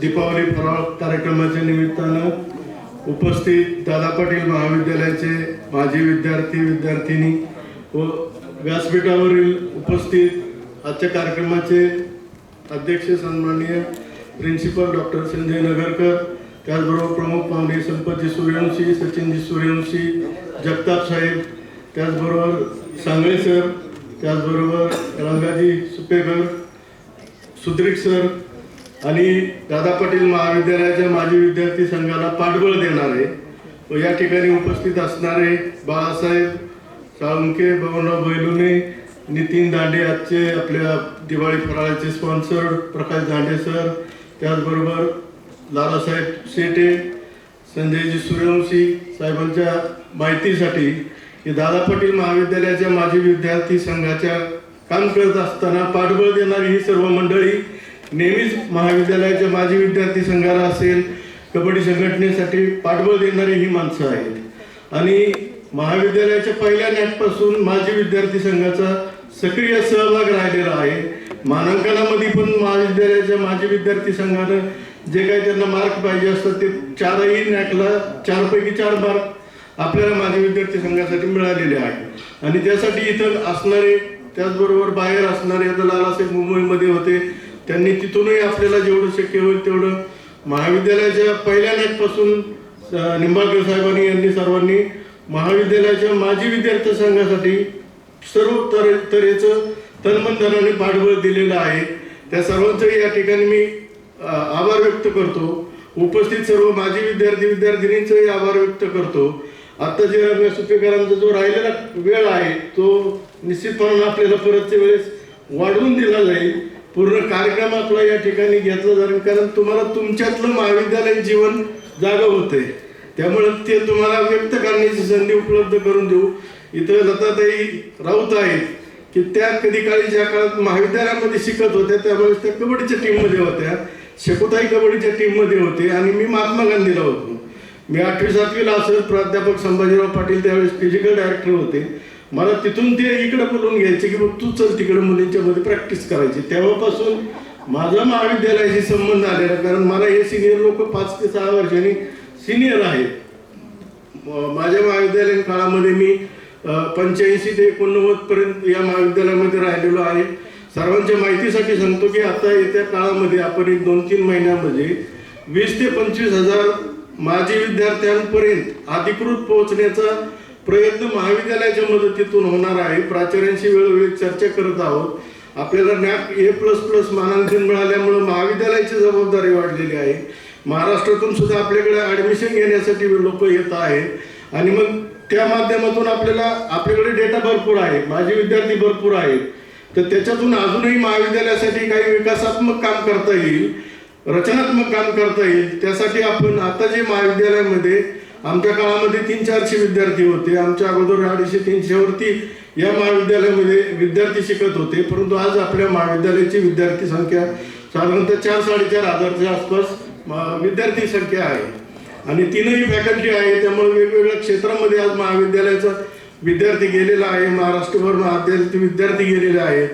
दीपावली फराळ कार्यक्रमाच्या निमित्तानं उपस्थित दादा पाटील महाविद्यालयाचे माजी विद्यार्थी विद्यार्थिनी व व्यासपीठावरील उपस्थित आजच्या कार्यक्रमाचे अध्यक्ष सन्माननीय प्रिन्सिपल डॉक्टर संजय नगरकर त्याचबरोबर प्रमुख पाहुणे संपतजी सूर्यवंशी सचिनजी सूर्यवंशी जगताप साहेब त्याचबरोबर सांगळे सर त्याचबरोबर रंगाजी सुपेकर सुद्रिक सर आणि दादा पाटील महाविद्यालयाच्या माजी विद्यार्थी संघाला पाठबळ देणारे व या ठिकाणी उपस्थित असणारे बाळासाहेब साळुंके बबनराव बैलुने नितीन दांडे आजचे आपल्या दिवाळी फराळाचे स्पॉन्सर प्रकाश दांडे सर त्याचबरोबर लालासाहेब शेटे संजयजी सूर्यवंशी साहेबांच्या माहितीसाठी की दादा पाटील महाविद्यालयाच्या माजी विद्यार्थी संघाच्या काम करत असताना पाठबळ देणारी ही सर्व मंडळी नेहमीच महाविद्यालयाच्या माजी विद्यार्थी संघाला असेल कबड्डी संघटनेसाठी पाठबळ देणारी ही माणसं आहेत. आणि महाविद्यालयाच्या पहिल्या नॅटपासून माजी विद्यार्थी संघाचा सक्रिय सहभाग राहिलेला आहे. मानांकनामध्ये पण महाविद्यालयाच्या माजी विद्यार्थी संघानं जे काही त्यांना मार्क पाहिजे असतात ते चारही नॅटला चारपैकी चार मार्क आपल्याला माजी विद्यार्थी संघासाठी मिळालेले आहे आणि त्यासाठी इथं असणारे त्याचबरोबर बाहेर असणारे आता लालासाहेब मुंबईमध्ये होते त्यांनी तिथूनही आपल्याला जेवढं शक्य होईल तेवढं महाविद्यालयाच्या पहिल्या नॅटपासून निंबाळकर साहेबांनी यांनी सर्वांनी महाविद्यालयाच्या माजी विद्यार्थी संघासाठी सर्व तर तऱ्हेचं तन्मनधनाने पाठबळ दिलेलं आहे. त्या सर्वांचंही या ठिकाणी मी आभार व्यक्त करतो. उपस्थित सर्व माजी विद्यार्थी विद्यार्थिनींचंही आभार व्यक्त करतो. आता जे रम्या सुपेकरांचा जो राहिलेला वेळ आहे तो निश्चितपणे आपल्याला परतच्या वेळेस वाढवून दिला जाईल. पूर्ण कार्यक्रम आपला या ठिकाणी घेतला जाईल. कारण तुम्हाला तुमच्यातलं महाविद्यालयीन जीवन जागं होते त्यामुळे ते तुम्हाला व्यक्त करण्याची संधी उपलब्ध करून देऊ. इथं लताताई राऊत आहेत की त्या कधी काळी ज्या काळात महाविद्यालयामध्ये शिकत होत्या त्यावेळेस त्या कबड्डीच्या टीममध्ये होत्या. शेकोताई कबड्डीच्या टीममध्ये होते आणि मी महात्मा गांधीला होतो. मी आठवी सातवीला असं प्राध्यापक संभाजीराव पाटील त्यावेळेस फिजिकल डायरेक्टर होते. मला तिथून ते इकडे बोलून घ्यायचे की बघ तू चल तिकडे मुलींच्या मध्ये प्रॅक्टिस करायची. तेव्हापासून माझा महाविद्यालयाशी संबंध आलेला कारण मला हे सिनियर लोक पाच ते सहा वर्षांनी सिनियर आहेत. माझ्या महाविद्यालयीन काळामध्ये मी पंच्याऐंशी ते एकोणनव्वद पर्यंत या महाविद्यालयामध्ये राहिलेलो आहे. सर्वांच्या माहितीसाठी सांगतो की आता येत्या काळामध्ये आपण एक दोन तीन महिन्यामध्ये वीस ते पंचवीस हजार माजी विद्यार्थ्यांपर्यंत अधिकृत पोहोचण्याचा प्रयत्न महाविद्यालयाच्या मदतीतून होणार आहे. प्राचार्यांशी वेळोवेळी चर्चा करत आहोत. आपल्याला नॅप ए प्लस प्लस मानांकन मिळाल्यामुळं महाविद्यालयाची जबाबदारी वाढलेली आहे. महाराष्ट्रातून सुद्धा आपल्याकडे ऍडमिशन घेण्यासाठी लोक येत आहेत. आणि मग त्या माध्यमातून आपल्याला आपल्याकडे डेटा भरपूर आहे माझे विद्यार्थी भरपूर आहेत. तर त्याच्यातून अजूनही महाविद्यालयासाठी काही विकासात्मक काम करता येईल रचनात्मक काम करता येईल. त्यासाठी आपण आता जे महाविद्यालयामध्ये आमच्या काळामध्ये तीन चारशे विद्यार्थी होते. आमच्या अगोदर अडीचशे तीनशेवरती या महाविद्यालयामध्ये विद्यार्थी शिकत होते. परंतु आज आपल्या महाविद्यालयाची विद्यार्थी संख्या साधारणतः चार साडेचार हजारच्या आसपास विद्यार्थी संख्या आहे. आणि तीनही फॅकल्टी आहे त्यामुळे वेगवेगळ्या क्षेत्रामध्ये आज महाविद्यालयाचा विद्यार्थी गेलेला आहे. महाराष्ट्रभर महाविद्यालयाचे विद्यार्थी गेलेले आहेत.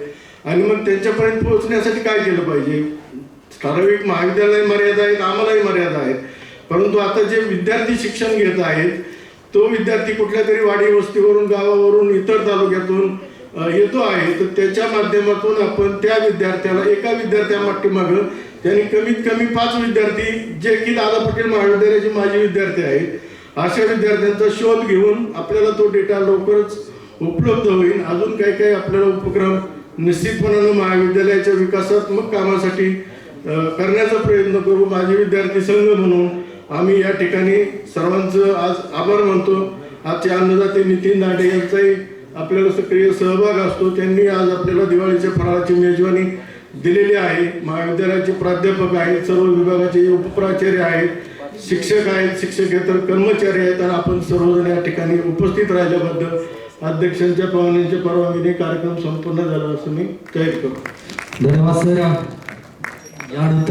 आणि मग त्यांच्यापर्यंत पोहोचण्यासाठी काय केलं पाहिजे? ठराविक महाविद्यालय मर्यादा आहेत आम्हालाही मर्यादा आहेत. परंतु आता जे विद्यार्थी शिक्षण घेत आहेत तो विद्यार्थी कुठल्या तरी वाडी वस्तीवरून गावावरून इतर तालुक्यातून येतो आहे तर त्याच्या माध्यमातून आपण त्या विद्यार्थ्याला एका विद्यार्थ्या त्यांनी कमीत कमी पाच विद्यार्थी जे की दादा पटेल महाविद्यालयाचे माजी विद्यार्थी आहेत अशा विद्यार्थ्यांचा शोध घेऊन आपल्याला तो डेटा लवकरच उपलब्ध होईल. अजून काही काही आपल्याला उपक्रम निश्चितपणानं महाविद्यालयाच्या विकासात्मक कामासाठी करण्याचा प्रयत्न करू. माझे विद्यार्थी संघ म्हणून आम्ही या ठिकाणी सर्वांचं आज आभार मानतो. आजचे अन्नदाते नितीन दांडे यांचाही आपल्याला सक्रिय सहभाग असतो. त्यांनी आज आपल्याला दिवाळीच्या फराळाची मेजवानी दिलेली आहे. महाविद्यालयाचे प्राध्यापक आहेत सर्व विभागाचे उपप्राचार्य आहेत शिक्षक आहेत शिक्षकेतर कर्मचारी आहेत आणि आपण सर्वजण या ठिकाणी उपस्थित राहिल्याबद्दल अध्यक्षांच्या पाहुण्यांच्या परवानगीने कार्यक्रम संपन्न झाला असं मी जाहीर करतो. धन्यवाद सर. यानंतर